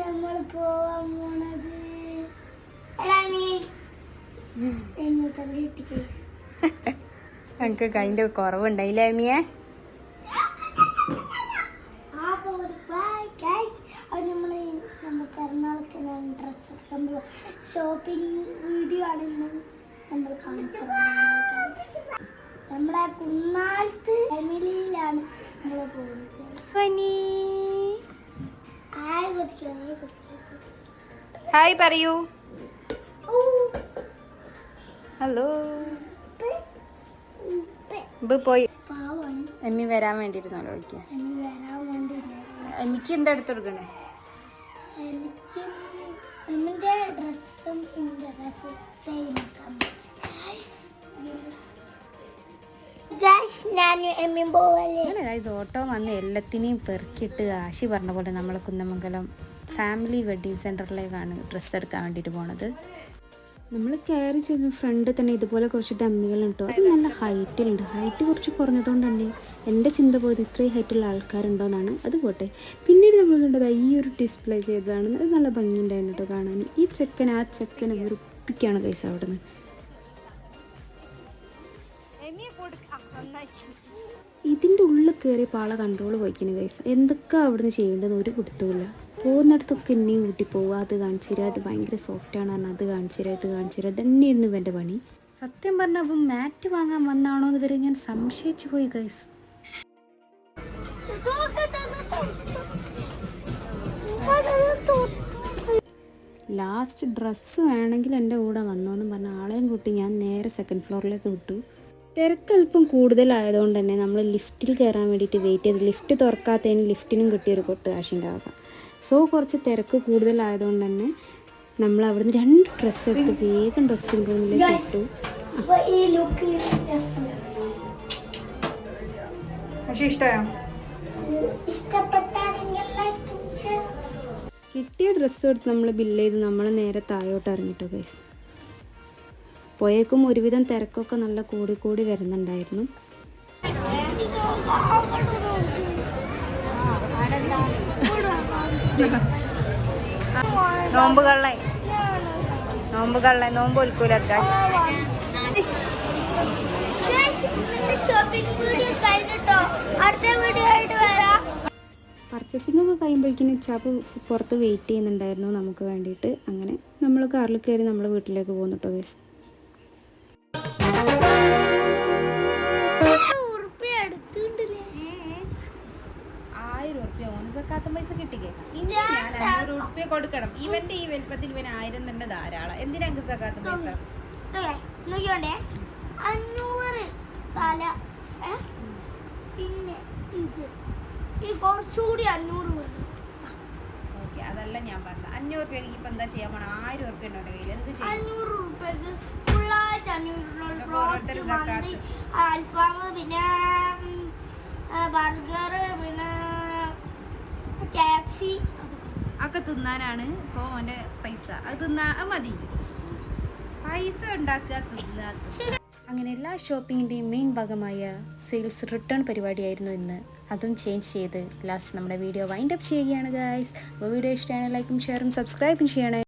നമ്മൾ പോവാൻ പോണത് ഞങ്ങൾക്ക് അതിന്റെ കുറവുണ്ടായില്ലേ എടുക്കാൻ ഷോപ്പിംഗ് വീഡിയോ ആണ് നമ്മൾ കാണിച്ചത് കുന്നാലത്ത് ഫാമിലിയിലാണ് നമ്മൾ പോകുന്നത്. ഹായ് പറയൂ. ഹലോ പോയി. എമ്മി വരാൻ വേണ്ടിയിരുന്നല്ലോ വിളിക്കാൻ എനിക്ക് എന്താ എടുത്തു കൊടുക്കണേ? എനിക്ക് ഡ്രസ്സും ഡ്രസ്സും സെയിം അങ്ങനെ ഇത് ഓട്ടോ വന്ന് എല്ലാത്തിനെയും പെറുക്കിയിട്ട് ആശി പറഞ്ഞ പോലെ നമ്മൾ കുന്നമംഗലം ഫാമിലി വെഡ്ഡിങ് സെന്ററിലേക്കാണ് ഡ്രസ്സ് എടുക്കാൻ വേണ്ടിയിട്ട് പോണത്. നമ്മൾ കയറി ചെന്ന് ഫ്രണ്ട് തന്നെ ഇതുപോലെ കുറച്ച് ഡമ്മികളുണ്ടോ. അത് നല്ല ഹൈറ്റിലുണ്ട്. ഹൈറ്റ് കുറച്ച് കുറഞ്ഞതുകൊണ്ട് തന്നെ എന്റെ ചിന്ത പോയത് ഇത്രയും ഹൈറ്റുള്ള ആൾക്കാരുണ്ടോയെന്നാണ് അത് പോട്ടെ. പിന്നീട് നമ്മൾ കണ്ടത് ഈ ഒരു ഡിസ്പ്ലേ ചെയ്തതാണ്. അത് നല്ല ഭംഗിയുണ്ടായിരുന്നു കേട്ടോ കാണാൻ. ഈ ചെക്കൻ ആ ചെക്കനെ വെറുപ്പിക്കുകയാണ് കൈസ അവിടെ നിന്ന് ഇതിന്റെ ഉള്ളിൽ കയറി പാള കൺട്രോൾ പോയിക്കുന്നു ഗൈസ് എന്തൊക്കെ അവിടുന്ന് ചെയ്യേണ്ടതെന്ന് ഒരു പിടുത്തമില്ല പോകുന്നിടത്തൊക്കെ എന്നെയും കൂട്ടി പോവുക അത് കാണിച്ചു തരാം. അത് ഭയങ്കര സോഫ്റ്റാണ് പറഞ്ഞാൽ അത് കാണിച്ചു തരാം ഇത് കാണിച്ചു തരാം. തന്നെയായിരുന്നു ഇവന്റെ പണി. സത്യം പറഞ്ഞാൽ അപ്പം മാറ്റ് വാങ്ങാൻ വന്നാണോ എന്ന് വരെ ഞാൻ സംശയിച്ചു പോയി ഗൈസ് ലാസ്റ്റ് ഡ്രസ്സ് വേണമെങ്കിൽ എന്റെ കൂടെ വന്നോന്നും പറഞ്ഞ ആളെയും കൂട്ടി ഞാൻ നേരെ സെക്കൻഡ് ഫ്ലോറിലേക്ക് വിട്ടു. തിരക്കല്പം കൂടുതലായതുകൊണ്ട് തന്നെ നമ്മൾ ലിഫ്റ്റിൽ കയറാൻ വേണ്ടിയിട്ട് വെയിറ്റ് ചെയ്ത് ലിഫ്റ്റ് തുറക്കാത്തതിന് ലിഫ്റ്റിനും കിട്ടിയൊരു കൊട്ട് കാശിന്റെ ആകാം സോ കുറച്ച് തിരക്ക് കൂടുതലായതുകൊണ്ട് തന്നെ നമ്മൾ അവിടുന്ന് രണ്ട് ഡ്രസ്സ് എടുത്ത് വേഗം ഡ്രസ്സിംഗ് റൂമിലേക്ക് ഇട്ടു. കിട്ടിയ ഡ്രസ്സ് എടുത്ത് നമ്മൾ ബില്ല് ചെയ്ത് നമ്മൾ നേരെ താഴോട്ട് ഇറങ്ങിട്ടോ ഗൈസ് പോയേക്കും ഒരുവിധം തിരക്കൊക്കെ നല്ല കൂടി കൂടി വരുന്നുണ്ടായിരുന്നു. നോമ്പ് കള്ളേ നോമ്പ് കള്ളേ നോമ്പ് ഒൽക്കൂലൊക്കെ. പർച്ചേസിംഗ് ഒക്കെ കഴിയുമ്പോഴേക്കും ചാപ്പ് പുറത്ത് വെയിറ്റ് ചെയ്യുന്നുണ്ടായിരുന്നു നമുക്ക് വേണ്ടിയിട്ട്. അങ്ങനെ നമ്മൾ കാറിൽ കയറി നമ്മൾ വീട്ടിലേക്ക് പോകുന്നു കേട്ടോ കൊടുക്കണം. ഇവന്റെ ഈ വലുപ്പത്തിൽ ഇവൻ ആയിരം തന്നെ ധാരാളം. എന്തിനാ സക്കാത്ത പൈസ? നോക്കിയോണ്ടേ അഞ്ഞൂറ് തല പിന്നെ ഇത്. ഈ കുറച്ചുകൂടി അഞ്ഞൂറ് വരും ഓക്കെ അതല്ല ഞാൻ പറഞ്ഞത്. അഞ്ഞൂറ് രൂപ ഇപ്പൊ എന്താ ചെയ്യാൻ പോണ? ആയിരം ഉറുപ്പ്യ ഉണ്ടോ കയ്യിൽ എന്ത് ചെയ്യും? മന്തി അൽഫാം പിന്നെ ബർഗർ പിന്നെ കാപ്സി ഒക്കെ തിന്നാനാണ്. ഇപ്പോ ഓന്റെ പൈസ. അത് തിന്നാ മതി. പൈസ ഉണ്ടാക്കുക തിന്നാത്ത അങ്ങനെ എല്ലാ ഷോപ്പിങ്ങിന്റെയും മെയിൻ ഭാഗമായ സെയിൽസ് റിട്ടേൺ പരിപാടിയായിരുന്നു ഇന്ന്. അതും ചേഞ്ച് ചെയ്ത് ലാസ്റ്റ് നമ്മുടെ വീഡിയോ വൈൻഡ് അപ്പ് ചെയ്യുകയാണ് ഗായ്സ് അപ്പോൾ വീഡിയോ ഇഷ്ടമാണ് ലൈക്കും ഷെയറും സബ്സ്ക്രൈബും ചെയ്യണേ.